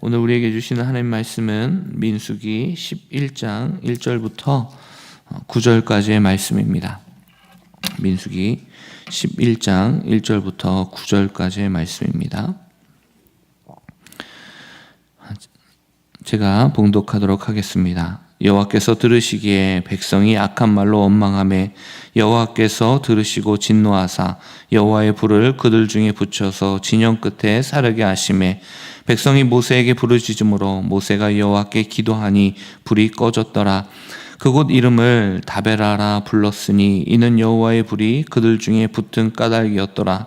오늘 우리에게 주시는 하나님 말씀은 민수기 11장 1절부터 9절까지의 말씀입니다. 민수기 11장 1절부터 9절까지의 말씀입니다. 제가 봉독하도록 하겠습니다. 여호와께서 들으시기에 백성이 악한 말로 원망함에 여호와께서 들으시고 진노하사 여호와의 불을 그들 중에 붙여서 진영 끝에 사르게 하심에 백성이 모세에게 부르짖음으로 모세가 여호와께 기도하니 불이 꺼졌더라. 그곳 이름을 다베라라 불렀으니 이는 여호와의 불이 그들 중에 붙은 까닭이었더라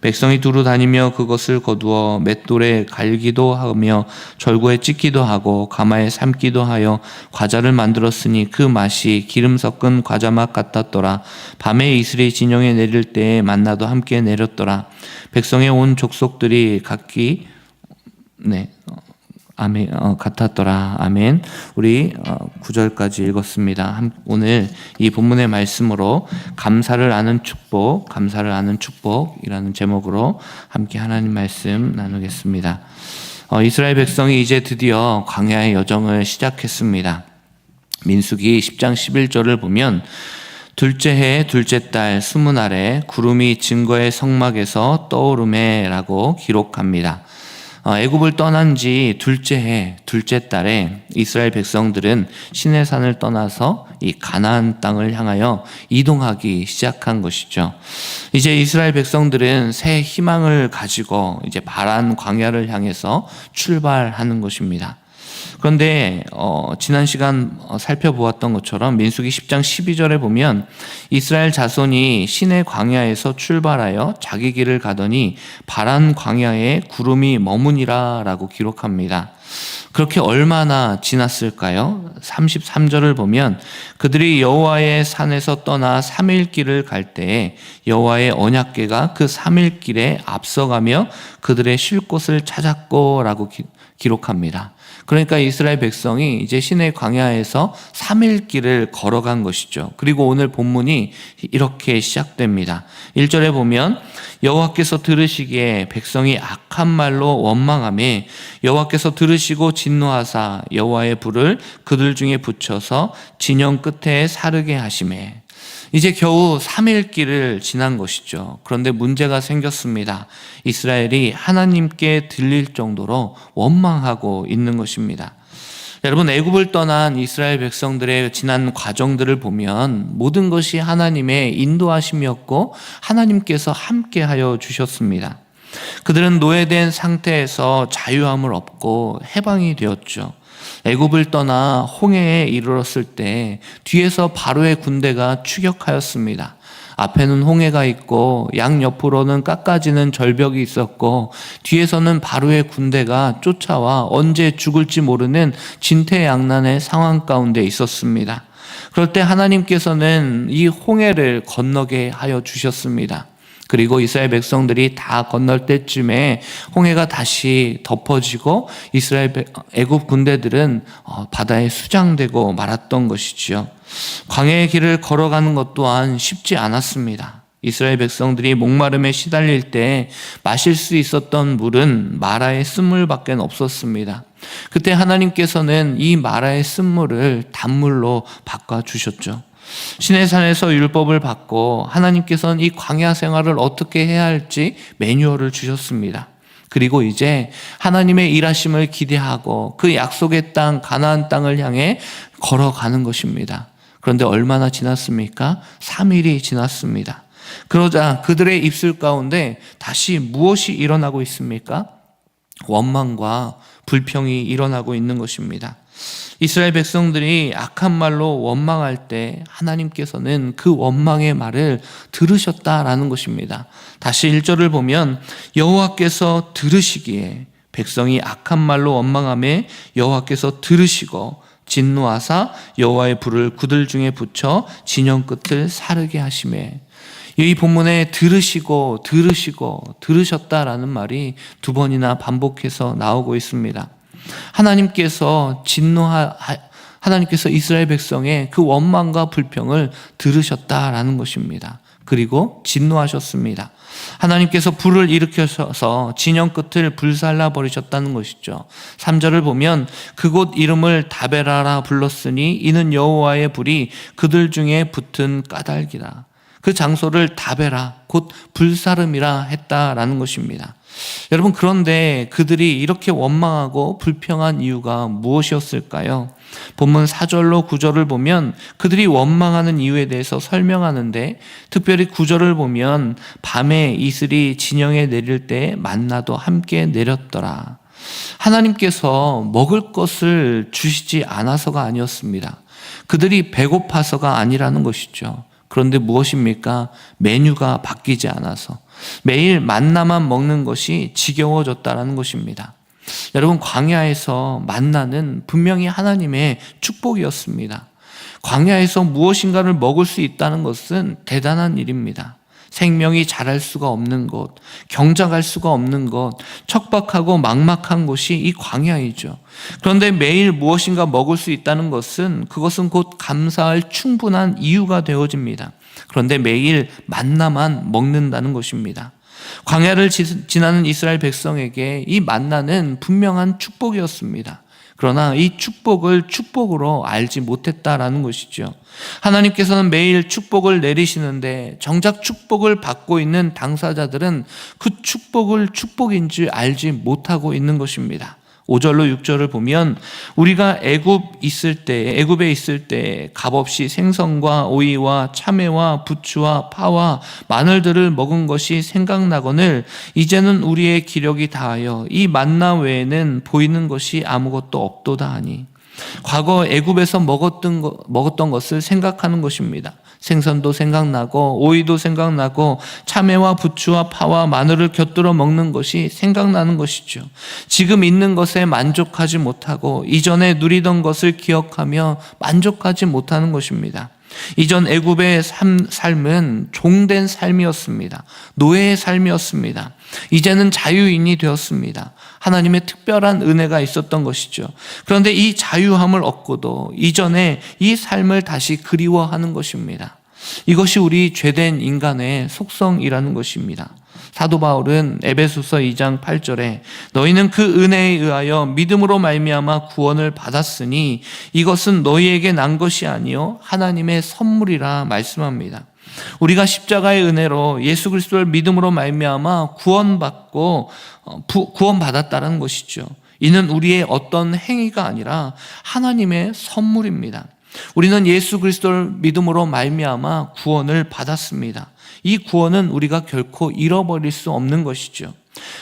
백성이 두루 다니며 그것을 거두어 맷돌에 갈기도 하며 절구에 찢기도 하고 가마에 삶기도 하여 과자를 만들었으니 그 맛이 기름 섞은 과자 맛 같았더라. 밤에 이슬이 진영에 내릴 때에 만나도 함께 내렸더라. 백성의 온 족속들이 각기 네 아멘 어, 같았더라. 아멘. 우리 어, 9절까지 읽었습니다. 한, 오늘 이 본문의 말씀으로 감사를 아는 축복 감사를 아는 축복이라는 제목으로 함께 하나님 말씀 나누겠습니다. 어, 이스라엘 백성이 이제 드디어 광야의 여정을 시작했습니다. 민수기 10장 11절을 보면 둘째 해 둘째 달 스무 날에 구름이 증거의 성막에서 떠오르매라고 기록합니다. 어, 애굽을 떠난 지 둘째 해, 둘째 달에 이스라엘 백성들은 시내산을 떠나서 이 가나안 땅을 향하여 이동하기 시작한 것이죠. 이제 이스라엘 백성들은 새 희망을 가지고 이제 바란 광야를 향해서 출발하는 것입니다. 그런데 어, 지난 시간 어, 살펴보았던 것처럼 민수기 10장 12절에 보면 이스라엘 자손이 신의 광야에서 출발하여 자기 길을 가더니 바란 광야에 구름이 머무니라라고 기록합니다. 그렇게 얼마나 지났을까요? 33절을 보면 그들이 여호와의 산에서 떠나 3일 길을 갈 때에 여호와의 언약궤가 그 3일 길에 앞서가며 그들의 쉴 곳을 찾았고라고 기록합니다. 그러니까 이스라엘 백성이 이제 시내 광야에서 3일 길을 걸어간 것이죠. 그리고 오늘 본문이 이렇게 시작됩니다. 1절에 보면 여호와께서 들으시기에 백성이 악한 말로 원망함에 여호와께서 들으시고 진노하사 여호와의 불을 그들 중에 붙여서 진영 끝에 사르게 하심에 이제 겨우 3일 길을 지난 것이죠. 그런데 문제가 생겼습니다. 이스라엘이 하나님께 들릴 정도로 원망하고 있는 것입니다. 여러분 애굽을 떠난 이스라엘 백성들의 지난 과정들을 보면 모든 것이 하나님의 인도하심이었고 하나님께서 함께하여 주셨습니다. 그들은 노예된 상태에서 자유함을 얻고 해방이 되었죠. 애굽을 떠나 홍해에 이르렀을 때 뒤에서 바로의 군대가 추격하였습니다. 앞에는 홍해가 있고 양 옆으로는 깎아지는 절벽이 있었고 뒤에서는 바로의 군대가 쫓아와 언제 죽을지 모르는 진퇴양난의 상황 가운데 있었습니다. 그럴 때 하나님께서는 이 홍해를 건너게 하여 주셨습니다. 그리고 이스라엘 백성들이 다 건널 때쯤에 홍해가 다시 덮어지고 이스라엘 애굽 군대들은 어, 바다에 수장되고 말았던 것이지요. 광야의 길을 걸어가는 것 또한 쉽지 않았습니다. 이스라엘 백성들이 목마름에 시달릴 때 마실 수 있었던 물은 마라의 쓴물밖에 없었습니다. 그때 하나님께서는 이 마라의 쓴물을 단물로 바꿔 주셨죠. 시내산에서 율법을 받고 하나님께서는 이 광야 생활을 어떻게 해야 할지 매뉴얼을 주셨습니다. 그리고 이제 하나님의 일하심을 기대하고 그 약속의 땅 가나안 땅을 향해 걸어가는 것입니다. 그런데 얼마나 지났습니까? 3일이 지났습니다. 그러자 그들의 입술 가운데 다시 무엇이 일어나고 있습니까? 원망과 불평이 일어나고 있는 것입니다. 이스라엘 백성들이 악한 말로 원망할 때 하나님께서는 그 원망의 말을 들으셨다라는 것입니다. 다시 1절을 보면 여호와께서 들으시기에 백성이 악한 말로 원망함에 여호와께서 들으시고 진노하사 여호와의 불을 그들 중에 붙여 진영 끝을 사르게 하심에 이 본문에 들으시고 들으시고 들으셨다라는 말이 두 번이나 반복해서 나오고 있습니다. 하나님께서 진노하 하나님께서 이스라엘 백성의 그 원망과 불평을 들으셨다라는 것입니다. 그리고 진노하셨습니다. 하나님께서 불을 일으켜서 진영 끝을 불살라 버리셨다는 것이죠. 3절을 보면 그곳 이름을 다베라라 불렀으니 이는 여호와의 불이 그들 중에 붙은 까닭이라. 그 장소를 다베라 곧 불사름이라 했다라는 것입니다. 여러분 그런데 그들이 이렇게 원망하고 불평한 이유가 무엇이었을까요? 본문 4절로 9절을 보면 그들이 원망하는 이유에 대해서 설명하는데 특별히 9절을 보면 밤에 이슬이 진영에 내릴 때 만나도 함께 내렸더라. 하나님께서 먹을 것을 주시지 않아서가 아니었습니다. 그들이 배고파서가 아니라는 것이죠. 그런데 무엇입니까? 메뉴가 바뀌지 않아서 매일 만나만 먹는 것이 지겨워졌다라는 것입니다. 여러분 광야에서 만나는 분명히 하나님의 축복이었습니다. 광야에서 무엇인가를 먹을 수 있다는 것은 대단한 일입니다. 생명이 자랄 수가 없는 곳, 경작할 수가 없는 곳, 척박하고 막막한 곳이 이 광야이죠. 그런데 매일 무엇인가 먹을 수 있다는 것은 그것은 곧 감사할 충분한 이유가 되어집니다. 그런데 매일 만나만 먹는다는 것입니다. 광야를 지나는 이스라엘 백성에게 이 만나는 분명한 축복이었습니다. 그러나 이 축복을 축복으로 알지 못했다라는 것이죠. 하나님께서는 매일 축복을 내리시는데 정작 축복을 받고 있는 당사자들은 그 축복을 축복인 줄 알지 못하고 있는 것입니다. 5절로 6절을 보면 우리가 애굽 있을 때 애굽에 있을 때 값없이 생선과 오이와 참외와 부추와 파와 마늘들을 먹은 것이 생각나거늘 이제는 우리의 기력이 다하여 이 만나 외에는 보이는 것이 아무것도 없도다 하니 과거 애굽에서 먹었던 것, 먹었던 것을 생각하는 것입니다. 생선도 생각나고 오이도 생각나고 참외와 부추와 파와 마늘을 곁들여 먹는 것이 생각나는 것이죠. 지금 있는 것에 만족하지 못하고 이전에 누리던 것을 기억하며 만족하지 못하는 것입니다. 이전 애굽의 삶은 종된 삶이었습니다. 노예의 삶이었습니다. 이제는 자유인이 되었습니다. 하나님의 특별한 은혜가 있었던 것이죠. 그런데 이 자유함을 얻고도 이전에 이 삶을 다시 그리워하는 것입니다. 이것이 우리 죄된 인간의 속성이라는 것입니다. 사도 바울은 에베소서 2장 8절에 너희는 그 은혜에 의하여 믿음으로 말미암아 구원을 받았으니 이것은 너희에게 난 것이 아니요 하나님의 선물이라 말씀합니다. 우리가 십자가의 은혜로 예수 그리스도를 믿음으로 말미암아 구원받고 어, 구원받았다는 것이죠. 이는 우리의 어떤 행위가 아니라 하나님의 선물입니다. 우리는 예수 그리스도를 믿음으로 말미암아 구원을 받았습니다. 이 구원은 우리가 결코 잃어버릴 수 없는 것이죠.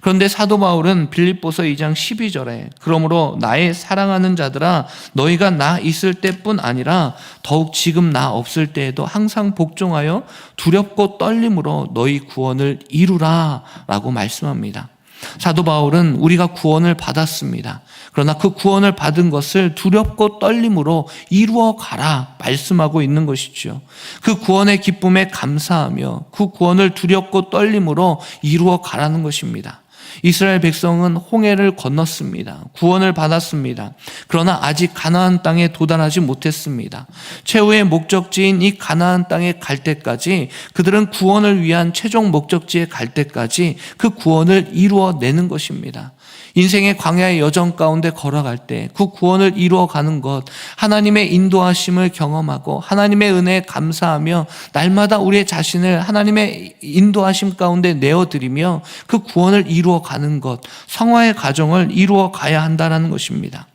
그런데 사도 바울은 빌립보서 2장 12절에 그러므로 나의 사랑하는 자들아 너희가 나 있을 때뿐 아니라 더욱 지금 나 없을 때에도 항상 복종하여 두렵고 떨림으로 너희 구원을 이루라라고 말씀합니다. 사도 바울은 우리가 구원을 받았습니다. 그러나 그 구원을 받은 것을 두렵고 떨림으로 이루어 가라 말씀하고 있는 것이죠. 그 구원의 기쁨에 감사하며 그 구원을 두렵고 떨림으로 이루어 가라는 것입니다. 이스라엘 백성은 홍해를 건넜습니다. 구원을 받았습니다. 그러나 아직 가나안 땅에 도달하지 못했습니다. 최후의 목적지인 이 가나안 땅에 갈 때까지 그들은 구원을 위한 최종 목적지에 갈 때까지 그 구원을 이루어내는 것입니다. 인생의 광야의 여정 가운데 걸어갈 때 그 구원을 이루어가는 것, 하나님의 인도하심을 경험하고 하나님의 은혜에 감사하며 날마다 우리의 자신을 하나님의 인도하심 가운데 내어드리며 그 구원을 이루어가는 것, 성화의 과정을 이루어가야 한다는 것입니다.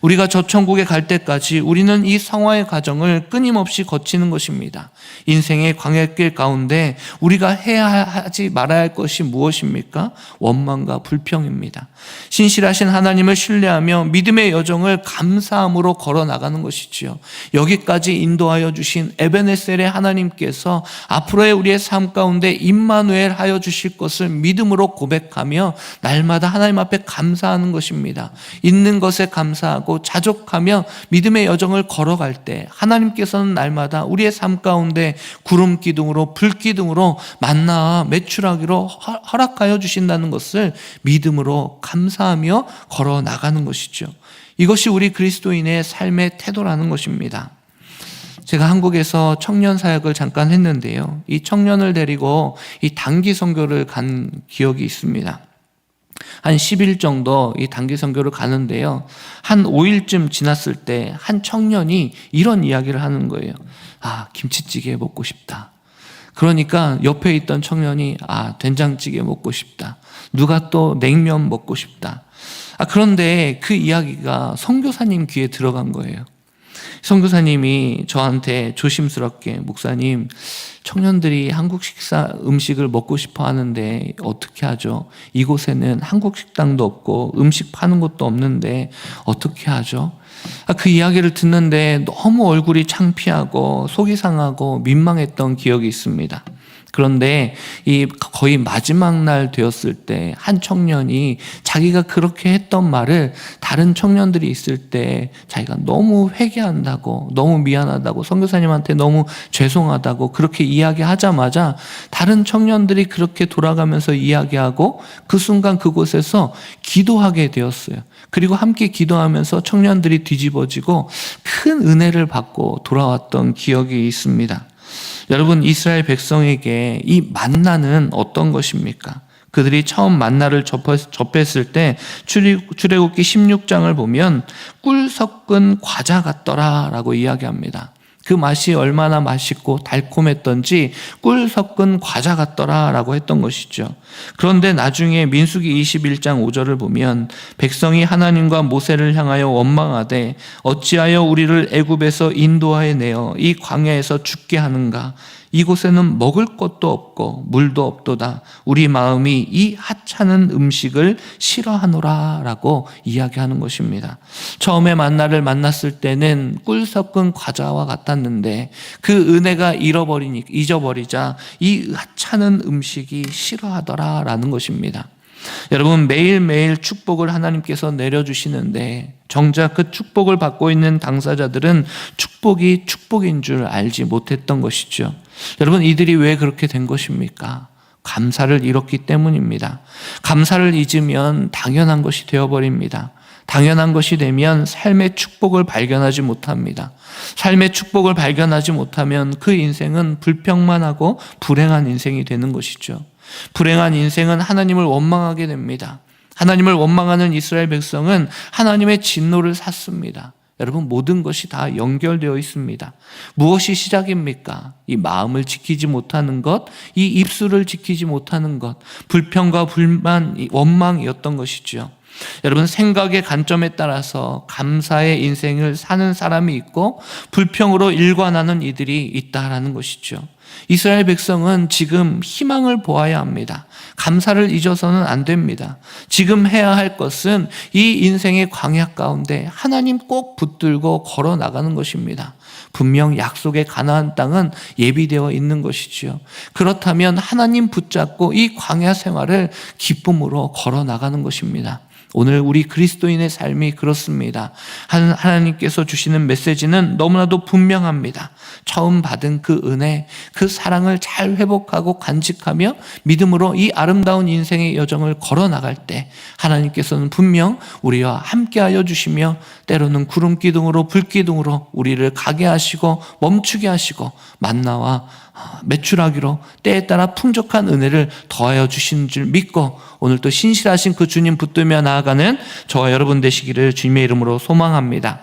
우리가 저 천국에 갈 때까지 우리는 이 성화의 과정을 끊임없이 거치는 것입니다. 인생의 광야길 가운데 우리가 해야 하지 말아야 할 것이 무엇입니까? 원망과 불평입니다. 신실하신 하나님을 신뢰하며 믿음의 여정을 감사함으로 걸어 나가는 것이지요. 여기까지 인도하여 주신 에베네셀의 하나님께서 앞으로의 우리의 삶 가운데 임마누엘 하여 주실 것을 믿음으로 고백하며 날마다 하나님 앞에 감사하는 것입니다. 있는 것에 감사 하고 자족하며 믿음의 여정을 걸어갈 때 하나님께서는 날마다 우리의 삶 가운데 구름 기둥으로 불 기둥으로 만나 매출하기로 허- 허락하여 주신다는 것을 믿음으로 감사하며 걸어 나가는 것이죠. 이것이 우리 그리스도인의 삶의 태도라는 것입니다. 제가 한국에서 청년 사역을 잠깐 했는데요. 이 청년을 데리고 이 단기 선교를 간 기억이 있습니다. 한 10일 정도 이 단기 선교를 가는데요. 한 5일쯤 지났을 때 한 청년이 이런 이야기를 하는 거예요. 아, 김치찌개 먹고 싶다. 그러니까 옆에 있던 청년이 아, 된장찌개 먹고 싶다. 누가 또 냉면 먹고 싶다. 아, 그런데 그 이야기가 선교사님 귀에 들어간 거예요. 선교사님이 저한테 조심스럽게 목사님 청년들이 한국 식사 음식을 먹고 싶어 하는데 어떻게 하죠? 이곳에는 한국 식당도 없고 음식 파는 곳도 없는데 어떻게 하죠? 아, 그 이야기를 듣는데 너무 얼굴이 창피하고 속이 상하고 민망했던 기억이 있습니다. 그런데 이 거의 마지막 날 되었을 때 한 청년이 자기가 그렇게 했던 말을 다른 청년들이 있을 때 자기가 너무 회개한다고 너무 미안하다고 선교사님한테 너무 죄송하다고 그렇게 이야기하자마자 다른 청년들이 그렇게 돌아가면서 이야기하고 그 순간 그곳에서 기도하게 되었어요. 그리고 함께 기도하면서 청년들이 뒤집어지고 큰 은혜를 받고 돌아왔던 기억이 있습니다. 여러분 이스라엘 백성에게 이 만나는 어떤 것입니까? 그들이 처음 만나를 접했을 때 출애굽기 16장을 보면 꿀 섞은 과자 같더라라고 이야기합니다. 그 맛이 얼마나 맛있고 달콤했던지 꿀 섞은 과자 같더라라고 했던 것이죠. 그런데 나중에 민수기 21장 5절을 보면 백성이 하나님과 모세를 향하여 원망하되 어찌하여 우리를 애굽에서 인도하여 내어 이 광야에서 죽게 하는가 이곳에는 먹을 것도 없고 물도 없도다. 우리 마음이 이 하찮은 음식을 싫어하노라라고 이야기하는 것입니다. 처음에 만나를 만났을 때는 꿀 섞은 과자와 같 았는데 그 은혜가 잃어버리니 잊어버리자 이 하찮은 음식이 싫어하더라라는 것입니다. 여러분 매일매일 축복을 하나님께서 내려주시는데 정작 그 축복을 받고 있는 당사자들은 축복이 축복인 줄 알지 못했던 것이죠. 여러분 이들이 왜 그렇게 된 것입니까? 감사를 잃었기 때문입니다. 감사를 잊으면 당연한 것이 되어버립니다. 당연한 것이 되면 삶의 축복을 발견하지 못합니다. 삶의 축복을 발견하지 못하면 그 인생은 불평만 하고 불행한 인생이 되는 것이죠. 불행한 인생은 하나님을 원망하게 됩니다. 하나님을 원망하는 이스라엘 백성은 하나님의 진노를 샀습니다. 여러분 모든 것이 다 연결되어 있습니다. 무엇이 시작입니까? 이 마음을 지키지 못하는 것, 이 입술을 지키지 못하는 것, 불평과 불만, 원망이었던 것이죠. 여러분 생각의 관점에 따라서 감사의 인생을 사는 사람이 있고 불평으로 일관하는 이들이 있다라는 것이죠. 이스라엘 백성은 지금 희망을 보아야 합니다. 감사를 잊어서는 안 됩니다. 지금 해야 할 것은 이 인생의 광야 가운데 하나님 꼭 붙들고 걸어 나가는 것입니다. 분명 약속의 가나안 땅은 예비되어 있는 것이지요. 그렇다면 하나님 붙잡고 이 광야 생활을 기쁨으로 걸어 나가는 것입니다. 오늘 우리 그리스도인의 삶이 그렇습니다. 하나님께서 주시는 메시지는 너무나도 분명합니다. 처음 받은 그 은혜, 그 사랑을 잘 회복하고 간직하며 믿음으로 이 아름다운 인생의 여정을 걸어 나갈 때 하나님께서는 분명 우리와 함께하여 주시며 때로는 구름 기둥으로 불 기둥으로 우리를 가게 하시고 멈추게 하시고 만나와 매출하기로 때에 따라 풍족한 은혜를 더하여 주신 줄 믿고 오늘 또 신실하신 그 주님 붙들며 나아가는 저와 여러분 되시기를 주님의 이름으로 소망합니다.